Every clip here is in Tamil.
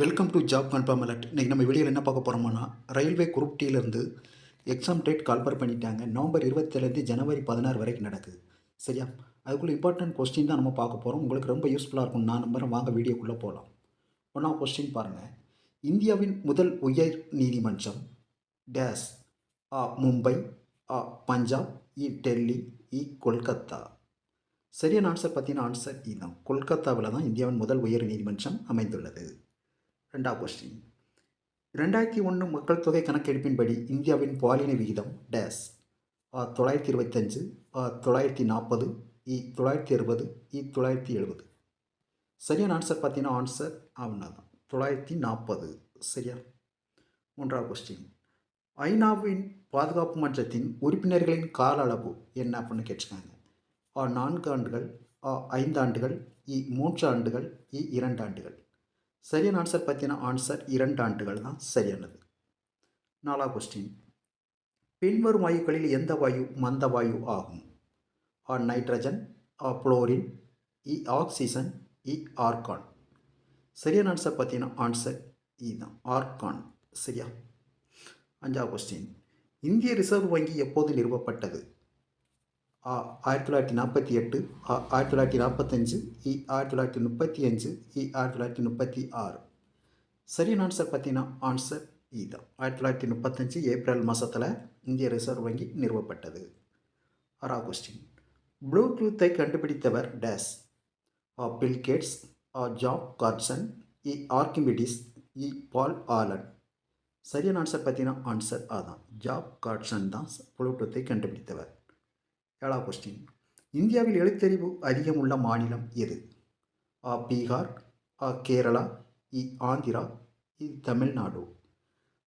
Welcome to job confirm alert இன்றைக்கி நம்ம வீடியோவில் என்ன பார்க்க போகிறோம்னா ரயில்வே குரூப் டீலேருந்து எக்ஸாம் டேட் கால்பர் பண்ணிட்டாங்க. நவம்பர் இருபத்தேழுலேருந்து ஜனவரி பதினாறு வரைக்கும் நடக்குது. சரியா? அதுக்குள்ளே இம்பார்ட்டன்ட் கொஸ்டின் தான் நம்ம பார்க்க போகிறோம் உங்களுக்கு ரொம்ப யூஸ்ஃபுல்லாக இருக்கும். நான் நம்புறேன். வாங்க வீடியோக்குள்ளே போகலாம் ஒன்றா கொஸ்டின் பாருங்கள் இந்தியாவின் முதல் உயர் நீதிமன்றம் டேஸ் ஆ மும்பை ஆ பஞ்சாப் இ டெல்லி இ கொல்கத்தா. சரியான ஆன்சர் பார்த்தீங்கன்னா ஆன்சர் இதுதான் கொல்கத்தாவில் தான் இந்தியாவின் முதல் உயர் நீதிமன்றம் அமைந்துள்ளது. ரெண்டாவது கொஸ்டின் ரெண்டாயிரத்தி ஒன்று மக்கள் தொகை கணக்கெடுப்பின்படி இந்தியாவின் பாலின விகிதம் டேஸ் ஆ தொள்ளாயிரத்தி இருபத்தஞ்சு ஆ தொள்ளாயிரத்தி நாற்பது இ தொள்ளாயிரத்தி அறுபது இ தொள்ளாயிரத்தி எழுபது. சரியான ஆன்சர் பார்த்தீங்கன்னா ஆன்சர் ஆகுனா தான் தொள்ளாயிரத்தி நாற்பது. சரியா? மூன்றாவது கொஸ்டின் ஐநாவின் பாதுகாப்பு மன்றத்தின் உறுப்பினர்களின் கால அளவு என்ன அப்படின்னு கேட்டிருக்காங்க. ஆ நான்கு ஆண்டுகள் ஆ ஐந்து ஆண்டுகள் இ மூன்று ஆண்டுகள் இ இரண்டு ஆண்டுகள். சரியான ஆன்சர் பார்த்தீங்கன்னா ஆன்சர் இரண்டு ஆண்டுகள் தான் சரியானது. நாலா கொஸ்டின் பின்வரும் வாயுக்களில் எந்த வாயு மந்த வாயு ஆகும்? ஆ நைட்ரஜன் ஆ புளோரின் இ ஆக்சிஜன் இ ஆர்கான் சரியான ஆன்சர் பார்த்தீங்கன்னா ஆன்சர் இ தான் ஆர்கான் சரியா? அஞ்சாவது கொஸ்டின் இந்திய ரிசர்வ் வங்கி எப்போது நிறுவப்பட்டது? ஆ ஆயிரத்தி தொள்ளாயிரத்தி நாற்பத்தி எட்டு ஆ ஆயிரத்தி தொள்ளாயிரத்தி நாற்பத்தஞ்சு இ ஆயிரத்தி தொள்ளாயிரத்தி முப்பத்தி அஞ்சு இ ஆயிரத்தி தொள்ளாயிரத்தி முப்பத்தி ஆறு. சரியான ஆன்சர் பார்த்தீங்கன்னா ஆன்சர் இ e தான். ஆயிரத்தி தொள்ளாயிரத்தி முப்பத்தஞ்சு ஏப்ரல் மாதத்தில் இந்திய ரிசர்வ் வங்கி நிறுவப்பட்டது. ஆறா கொஸ்டின் ப்ளூடூத்தை கண்டுபிடித்தவர் டேஸ் ஆ பில் கேட்ஸ் ஆ ஜாப் கார்சன் இ ஆர்கிமிடிஸ் இ பால் ஆலன் சரியான ஆன்சர் பார்த்தீங்கன்னா ஆன்சர் அதான் ஜாப் கார்சன் தான் ப்ளூடூத்தை கண்டுபிடித்தவர். ஏழாவது கொஸ்டின் இந்தியாவில் எழுத்தறிவு அதிகம் உள்ள மாநிலம் எது? ஆ பீகார் ஆ கேரளா இ ஆந்திரா இ தமிழ்நாடு.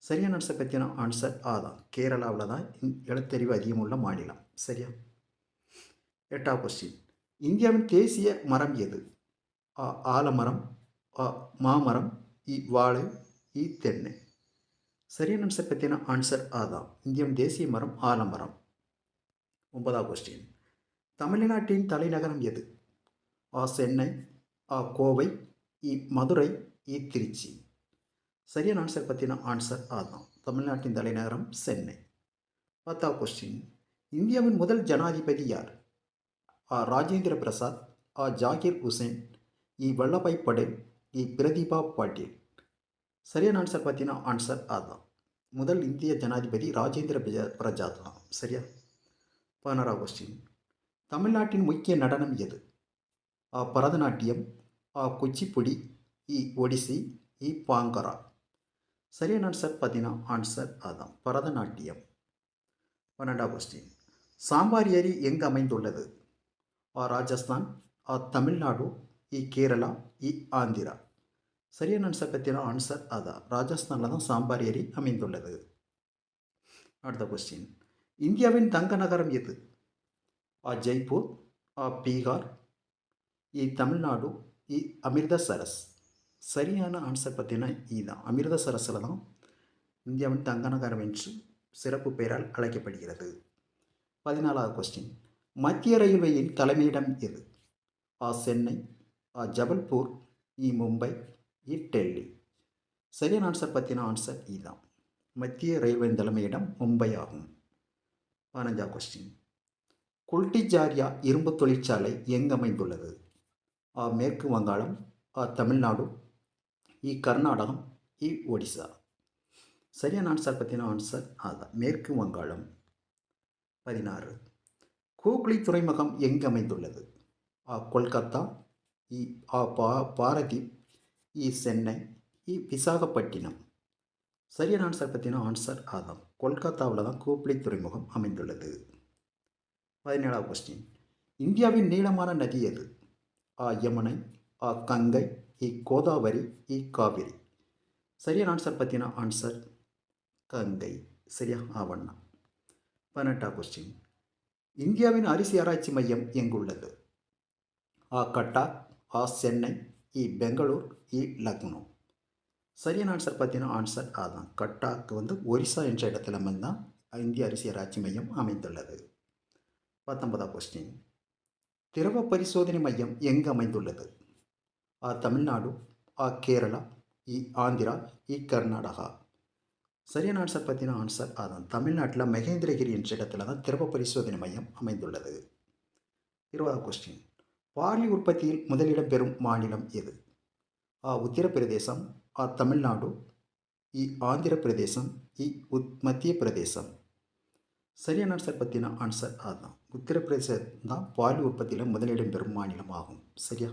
சரியான ஆன்சர் பற்றின ஆன்சர் ஆ தான். கேரளாவில் தான் எழுத்தறிவு அதிகம் உள்ள மாநிலம். சரியா? எட்டாவது கொஸ்டின் இந்தியாவின் தேசிய மரம் எது? ஆ ஆலமரம் ஆ மாமரம் இ வாழை இ தென்னை. சரியான ஆன்சர் பற்றின ஆன்சர் ஆ தான். இந்தியாவின் தேசிய மரம் ஆலமரம். ஒன்பதாம் கொஸ்டின் தமிழ்நாட்டின் தலைநகரம் எது? ஆ சென்னை ஆ கோவை இ மதுரை இ திருச்சி. சரியான ஆன்சர் பற்றின ஆன்சர் ஆதான் தமிழ்நாட்டின் தலைநகரம் சென்னை. பத்தாவது கொஸ்டின் இந்தியாவின் முதல் ஜனாதிபதி யார்? ஆ ராஜேந்திர பிரசாத் ஆ ஜாகிர் ஹுசேன் இ வல்லபாய் படேல் இ பிரதீபா பாட்டீல். சரியான ஆன்சர் பார்த்தீங்கன்னா ஆன்சர் ஆதான் முதல் இந்திய ஜனாதிபதி ராஜேந்திர பிரஜா பிரஜாத் தான் சரியா? பதினாறாவது கொஸ்டின் தமிழ்நாட்டின் முக்கிய நடனம் எது? ஆ பரதநாட்டியம் ஆ குச்சிப்புடி இ ஒடிசி இ பாங்கரா. சரியான ஆன்சர் பார்த்தீங்கன்னா ஆன்சர் அதான் பரதநாட்டியம். பன்னெண்டாவது கொஸ்டின் சாம்பார் ஏரி எங்கு அமைந்துள்ளது? ஆ ராஜஸ்தான் ஆ தமிழ்நாடு இ கேரளா இ ஆந்திரா. சரியான ஆன்சர் பற்றின ஆன்சர் அதான் ராஜஸ்தானில் தான் சாம்பார் ஏரி அமைந்துள்ளது. அடுத்த கொஸ்டின் இந்தியாவின் தங்க நகரம் எது? ஆ ஜெய்ப்பூர் ஆ பீகார் இ தமிழ்நாடு இ அமிர்தசரஸ். சரியான ஆன்சர் பார்த்தீங்கன்னா இதுதான் அமிர்தசரஸில் தான் இந்தியாவின் தங்க நகரம் என்று சிறப்பு பெயரால் அழைக்கப்படுகிறது. பதினாலாவது கொஸ்டின் மத்திய ரயில்வேயின் தலைமையிடம் எது? ஆ சென்னை ஆ ஜபல்பூர் இ மும்பை இ டெல்லி. சரியான ஆன்சர் பார்த்தீங்கன்னா ஆன்சர் இதுதான் மத்திய ரயில்வே தலைமையிடம் மும்பை ஆகும். பதினஞ்சா கொஸ்டின் குல்டிஜாரியா இரும்பு தொழிற்சாலை எங்கு அமைந்துள்ளது? ஆ மேற்கு வங்காளம் ஆ தமிழ்நாடு இ கர்நாடகம் இ ஒடிசா. சரியான ஆன்சர் பற்றின ஆன்சர் அதுதான் மேற்கு வங்காளம். பதினாறு. கூகுளி துறைமுகம் எங்கு அமைந்துள்ளது? ஆ கொல்கத்தா இ ஆ பா பாரதீப் இ சென்னை இ விசாகப்பட்டினம். சரியான ஆன்சர் பற்றின ஆன்சர் ஆதாம். கொல்கத்தாவில் தான் கூப்பிளி துறைமுகம் அமைந்துள்ளது. பதினேழாவது கொஸ்டின் இந்தியாவின் நீளமான நதி எது? ஆ யமுனை ஆ கங்கை இ கோதாவரி இ காவிரி. சரியான ஆன்சர் பார்த்தீங்கன்னா ஆன்சர் கங்கை. சரியா? ஆவண்ணா பதினெட்டாம் கொஸ்டின் இந்தியாவின் அரிசி ஆராய்ச்சி மையம் எங்குள்ளது? ஆ கட்டா ஆ சென்னை இ பெங்களூர் இ லக்னோ. சரியான ஆன்சர் பார்த்தீங்கன்னா ஆன்சர் அதான் கட்டாக்கு வந்து ஒரிசா என்ற இடத்துல தான் இந்திய அரசியல் ஆட்சி மையம் அமைந்துள்ளது. பத்தொன்பதாம் கொஸ்டின் திரவ பரிசோதனை மையம் எங்கு அமைந்துள்ளது? ஆ தமிழ்நாடு ஆ கேரளா இ ஆந்திரா இ கர்நாடகா. சரியான ஆன்சர் பார்த்தீங்கன்னா ஆன்சர் அதான் தமிழ்நாட்டில் மகேந்திரகிரி என்ற இடத்துல தான் திரவ பரிசோதனை மையம் அமைந்துள்ளது. இருபதாவது கொஸ்டின் பார்லி உற்பத்தியில் முதலிடம் பெறும் மாநிலம் எது? ஆ உத்தரப்பிரதேசம் ஆ தமிழ்நாடு இ ஆந்திர பிரதேசம் இ உத் மத்திய பிரதேசம். சரியான ஆன்சர் பார்த்தீங்கன்னா ஆன்சர் அதுதான் உத்தரப்பிரதேசம் தான் பால் உற்பத்தியில் முதலிடம் பெறும் மாநிலம் ஆகும் சரியா?